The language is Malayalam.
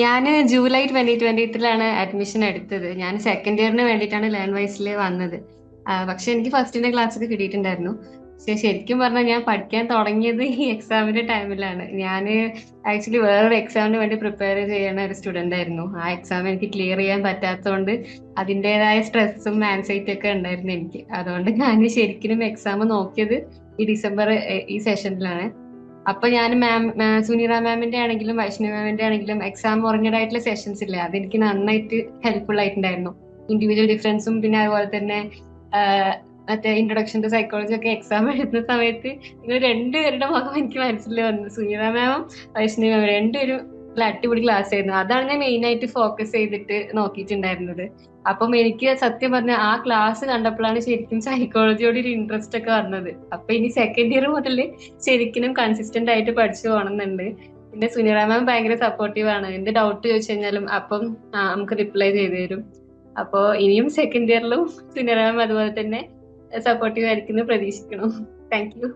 ഞാൻ ജൂലൈ ട്വന്റി ട്വന്റി ത്രീലാണ് അഡ്മിഷൻ എടുത്തത്. ഞാൻ സെക്കൻഡ് ഇയറിന് വേണ്ടിയിട്ടാണ് ലേൺ വൈസിൽ വന്നത്. പക്ഷെ എനിക്ക് ഫസ്റ്റിന്റെ ക്ലാസ് ഒക്കെ കിട്ടിയിട്ടുണ്ടായിരുന്നു. പക്ഷെ ശരിക്കും പറഞ്ഞാൽ ഞാൻ പഠിക്കാൻ തുടങ്ങിയത് ഈ എക്സാമിന്റെ ടൈമിലാണ് ഞാൻ ആക്ച്വലി വേറൊരു എക്സാമിന് വേണ്ടി പ്രിപ്പയർ ചെയ്യുന്ന ഒരു സ്റ്റുഡന്റ് ആയിരുന്നു. ആ എക്സാം എനിക്ക് ക്ലിയർ ചെയ്യാൻ പറ്റാത്തതുകൊണ്ട് അതിന്റെതായ സ്ട്രെസ്സും ആൻസൈറ്റി ഒക്കെ ഉണ്ടായിരുന്നു എനിക്ക്. അതുകൊണ്ട് ഞാൻ ശരിക്കും എക്സാം നോക്കിയത് ഈ ഡിസംബർ ഈ സെഷനിലാണ് അപ്പൊ ഞാൻ മാം സുനീറ മാമിന്റെ ആണെങ്കിലും വൈഷ്ണവ മാമിന്റെ ആണെങ്കിലും എക്സാം ഓറിയന്റഡ് ആയിട്ടുള്ള സെഷൻസ് ഇല്ലേ? അതെനിക്ക് നന്നായിട്ട് ഹെൽപ്ഫുൾ ആയിട്ടുണ്ടായിരുന്നു. ഇൻഡിവിജ്വൽ ഡിഫറൻസും പിന്നെ അതുപോലെ തന്നെ മറ്റേ ഇൻട്രൊഡക്ഷൻ ടു സൈക്കോളജി ഒക്കെ എക്സാം എഴുതുന്ന സമയത്ത് നിങ്ങൾ രണ്ടുപേരുടെ മുഖം എനിക്ക് മനസ്സിൽ വന്നു സുനീറ മാമും വൈഷ്ണവ മാമും രണ്ടുപേരും നല്ല അടിപൊളി ക്ലാസ് ആയിരുന്നു. അതാണ് ഞാൻ മെയിൻ ആയിട്ട് ഫോക്കസ് ചെയ്തിട്ട് നോക്കിയിട്ടുണ്ടായിരുന്നത്. അപ്പം എനിക്ക് സത്യം പറഞ്ഞ ആ ക്ലാസ് കണ്ടപ്പോഴാണ് ശരിക്കും സൈക്കോളജിയോട് ഒരു ഇൻട്രസ്റ്റ് ഒക്കെ വന്നത്. അപ്പൊ ഇനി സെക്കൻഡ് ഇയർ മുതൽ ശരിക്കും കൺസിസ്റ്റന്റ് ആയിട്ട് പഠിച്ചു പോകണമെന്നുണ്ട് പിന്നെ സുനിറ മാം ഭയങ്കര സപ്പോർട്ടീവ് ആണ്. എന്ത് ഡൗട്ട് ചോദിച്ചു കഴിഞ്ഞാലും അപ്പം നമുക്ക് റിപ്ലൈ ചെയ്തു തരും. അപ്പോ ഇനിയും സെക്കൻഡ് ഇയറിലും സുനിറ മാം അതുപോലെ തന്നെ സപ്പോർട്ടീവ് ആയിരിക്കും എന്ന് പ്രതീക്ഷിക്കണം താങ്ക് യു